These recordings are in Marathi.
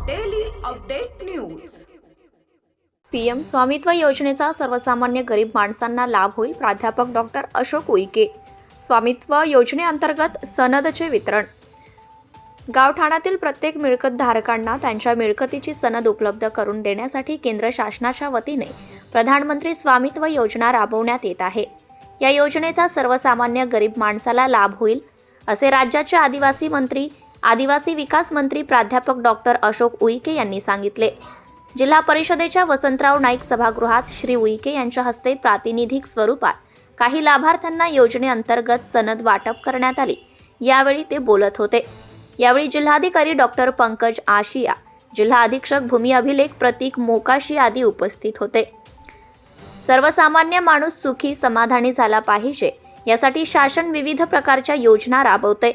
अपडेट न्यूज पीएम स्वामित्व योजनेचा सर्वसामान्य गरीब माणसांना लाभ होईल प्राध्यापक डॉक्टर अशोक उईके. स्वामित्व योजनेअंतर्गत सनदचे वितरण. गावठाणातील प्रत्येक मिळकत धारकांना त्यांच्या मिळकतीची सनद उपलब्ध करून देण्यासाठी केंद्र शासनाच्या वतीने प्रधानमंत्री स्वामित्व योजना राबवण्यात येत आहे. या योजनेचा सर्वसामान्य गरीब माणसाला लाभ होईल असे राज्याचे आदिवासी मंत्री आदिवासी विकास मंत्री प्राध्यापक डॉक्टर अशोक उईके यांनी सांगितले. जिल्हा परिषदेच्या वसंतराव नाईक सभागृहात श्री उईके यांच्या हस्ते प्रातिनिधिक स्वरूपात काही लाभार्थ्यांना योजनेअंतर्गत सनद वाटप करण्यात आली. यावेळी ते बोलत होते. यावेळी जिल्हाधिकारी डॉक्टर पंकज आशिया जिल्हा अधीक्षक भूमी अभिलेख प्रतीक मोकाशी आदी उपस्थित होते. सर्वसामान्य माणूस सुखी समाधानी झाला पाहिजे यासाठी शासन विविध प्रकारच्या योजना राबवते.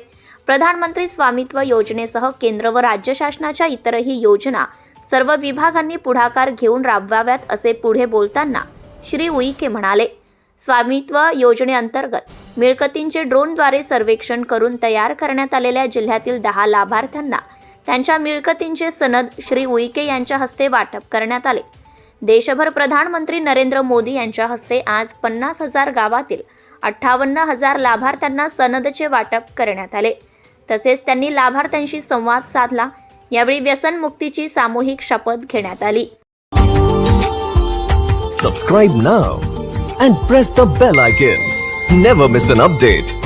प्रधानमंत्री स्वामित्व योजनेसह केंद्र व राज्य शासनाच्या इतरही योजना सर्व विभागांनी पुढाकार घेऊन राबवाव्यात असे पुढे बोलताना श्री उईके म्हणाले स्वामित्व योजनेअंतर्गत मिळकतींचे ड्रोनद्वारे सर्वेक्षण करून तयार करण्यात आलेल्या जिल्ह्यातील दहा लाभार्थ्यांना त्यांच्या मिळकतींचे सनद श्री उईके यांच्या हस्ते वाटप करण्यात आले. देशभर प्रधानमंत्री नरेंद्र मोदी यांच्या हस्ते आज पन्नास हजार गावातील अठ्ठावन्न हजार लाभार्थ्यांना सनदचे वाटप करण्यात आले. तसेच त्यांनी लाभार्थ्यांशी संवाद साधला. यावेळी व्यसन मुक्तीची सामूहिक शपथ घेण्यात आली. Subscribe now and press the bell icon never miss an update